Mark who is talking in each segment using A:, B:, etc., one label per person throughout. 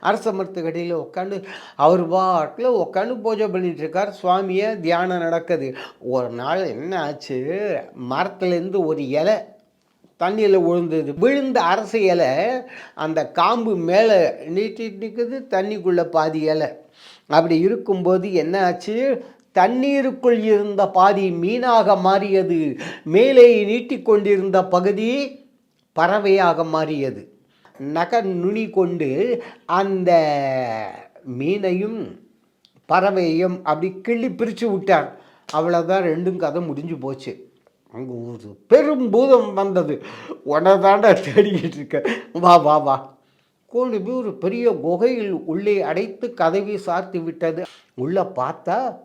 A: அரச மரத்துக்கடியில் உட்காந்து அவர் பாட்டில் உட்காந்து பூஜை பண்ணிட்டுருக்கார். சுவாமியை தியானம் நடக்குது. ஒரு நாள் என்ன ஆச்சு? மரத்துலேருந்து ஒரு இலை தண்ணியில் விழுந்தது. விழுந்த அரச இலை அந்த காம்பு மேலே நீட்டிட்டு நிற்குது தண்ணிக்குள்ளே பாதி இலை. அப்படி இருக்கும்போது என்ன ஆச்சு? தண்ணீருக்குள் இருந்த பாதி மீனாக மாறியது. மேலே நீட்டிக்கொண்டிருந்த பகுதி பறவையாக மாறியது. நக நுனி கொண்டு அந்த மீனையும் பறவையும் அப்படி கிள்ளி பிரித்து விட்டார். அவ்வளோதான் ரெண்டும் கதை முடிஞ்சு போச்சு. அங்கே ஒரு பெரும் பூதம் வந்தது. உடனே தேடிக்கிட்டு இருக்க. வா வா வா. கொண்டு போய் ஒரு பெரிய குகையில் உள்ளே அடைத்து கதவை சாத்தி விட்டது. உள்ளே பார்த்தா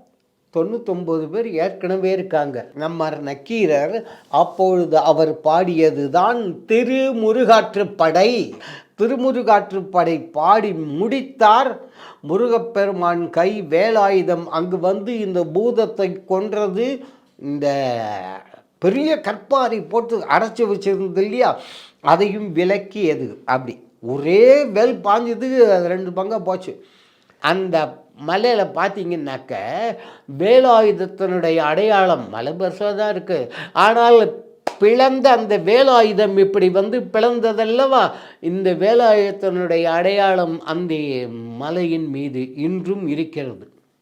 A: தொண்ணூத்தொம்பது பேர் ஏற்கனவே இருக்காங்க. நம்ம நக்கீரர் அப்பொழுது அவர் பாடியது தான் திருமுருகாற்றுப்படை திருமுருகாற்றுப்படை பாடி முடித்தார். முருகப்பெருமான் கை வேலாயுதம் அங்கு வந்து இந்த பூதத்தை கொன்றது. இந்த பெரிய கற்பாரி போட்டு அடைச்சி வச்சிருந்தது இல்லையா? அதையும் விலக்கியது. அப்படி ஒரே வெல் பாஞ்சது அது ரெண்டு பங்காக போச்சு. அந்த மலையில் பார்த்தீங்கன்னாக்க வேலாயுதத்தினுடைய அடையாளம் மலை பெருசாக தான் இருக்குது ஆனால் பிளந்த அந்த வேலாயுதம் இப்படி வந்து பிளந்ததல்லவா? இந்த வேலாயுதத்தினுடைய அடையாளம் அந்த மலையின் மீது இன்றும் இருக்கிறது.